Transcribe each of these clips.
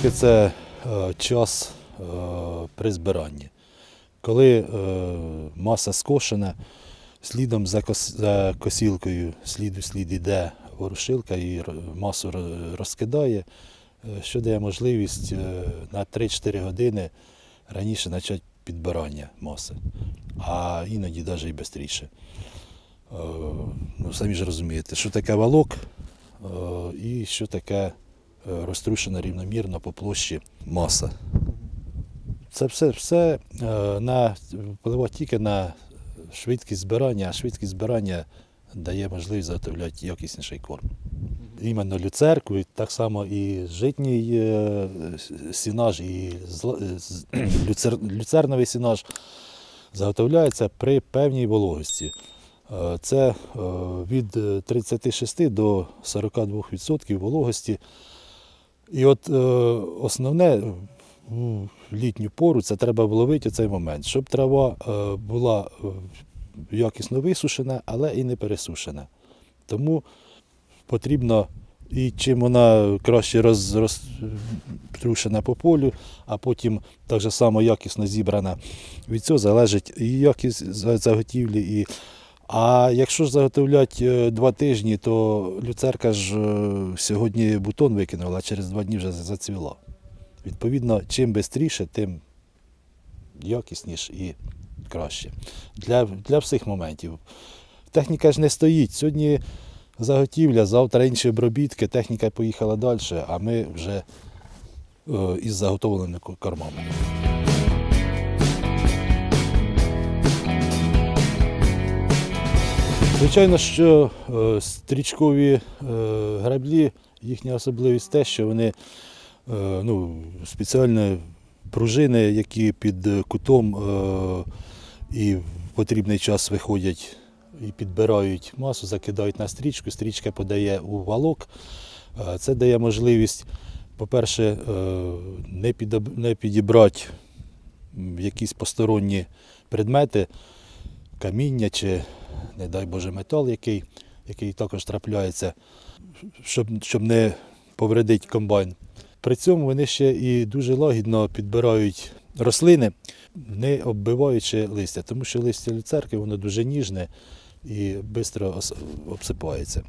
Таке це е, час е, при збиранні. Коли е, маса скошена, слідом за, косілкою слід у слід іде ворушилка і масу розкидає, що дає можливість на 3-4 години раніше почати підбирання маси, а іноді навіть і швидше. Ну, самі ж розумієте, що таке валок і що таке розтрушена рівномірно по площі маса. Це все, все е, на, впливає тільки на швидкість збирання, а швидкість збирання дає можливість заготовляти якісніший корм. Іменно люцерку, і так само і житній е, сінаж, і е, люцер, люцерновий сінаж заготовляється при певній вологості. Е, Це е, від е, 36 до 42% вологості. І от е, основне в літню пору це треба вловити цей момент, щоб трава е, була е, якісно висушена, але і не пересушена. Тому потрібно, і чим вона краще роз, по полю, а потім так само якісно зібрана. Від цього залежить і якість за- заготівлі, і а якщо ж заготовлять е, два тижні, то люцерка ж е, сьогодні бутон викинула, а через два дні вже зацвіла. Відповідно, чим швидше, тим якісніше і краще. Для, для всіх моментів. Техніка ж не стоїть. Сьогодні заготівля, завтра інші обробітки, техніка поїхала далі, а ми вже е, із заготовленими кормами. Звичайно, що е, стрічкові е, граблі, їхня особливість те, що вони е, ну, спеціальні пружини, які під кутом і в потрібний час виходять і підбирають масу, закидають на стрічку, стрічка подає у валок. Це дає можливість, по-перше, не підібрати якісь посторонні предмети, каміння чи, не дай Боже, метал, який, який також трапляється, щоб, щоб не повредити комбайн. При цьому вони ще і дуже лагідно підбирають рослини, не оббиваючи листя, тому що листя люцерки воно дуже ніжне і швидко обсипається.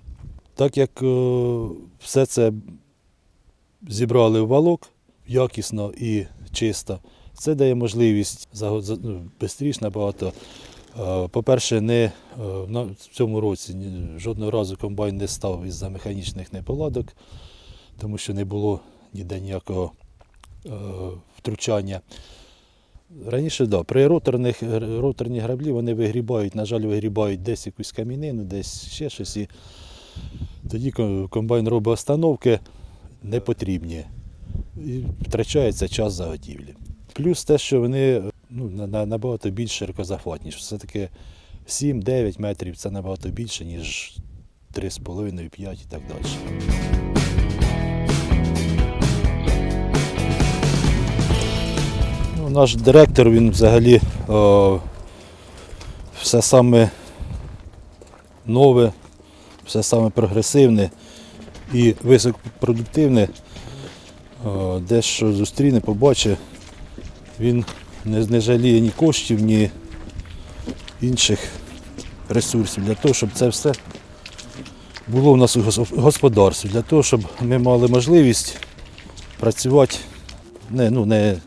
Так як е, все це зібрали в валок якісно і чисто, це дає можливість ну, швидше набагато. Е, По-перше, не, е, в цьому році жодного разу комбайн не став із-за механічних неполадок, тому що не було ніде ніякого е, втручання. Раніше, да, при роторних, роторні граблі вони вигрібають, на жаль, вигрібають десь якусь камінину, десь ще щось. І тоді комбайн робить остановки непотрібні. І втрачається час заготівлі. Плюс те, що вони ну, на- на- набагато більш широкозахватніші. Все-таки 7-9 метрів це набагато більше, ніж 3,5-5 і так далі. Ну, наш директор, він взагалі о, все саме нове, все саме прогресивне і високопродуктивне. Дещо зустріне, побачить, він не, не жаліє ні коштів, ні інших ресурсів для того, щоб це все було в нас у господарстві, для того, щоб ми мали можливість працювати не, ну, не,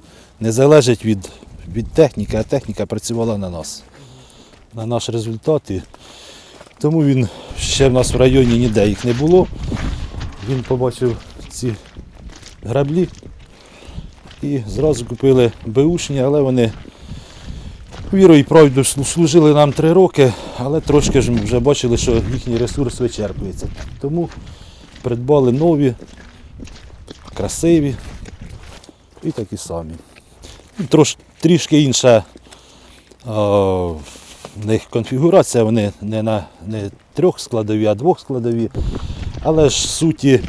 не залежить від, від техніки, а техніка працювала на нас, на наш результат. І тому він ще в нас в районі ніде їх не було. Він побачив ці граблі і зразу купили беушні, але вони вірою і правду служили нам три роки, але трошки ж вже бачили, що їхній ресурс вичерпується. Тому придбали нові, красиві і такі самі. Трош, трішки інша а, в них конфігурація, вони не на не трьохскладові, а двохскладові. Але ж суті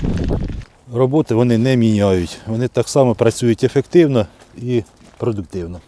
роботи вони не міняють. Вони так само працюють ефективно і продуктивно.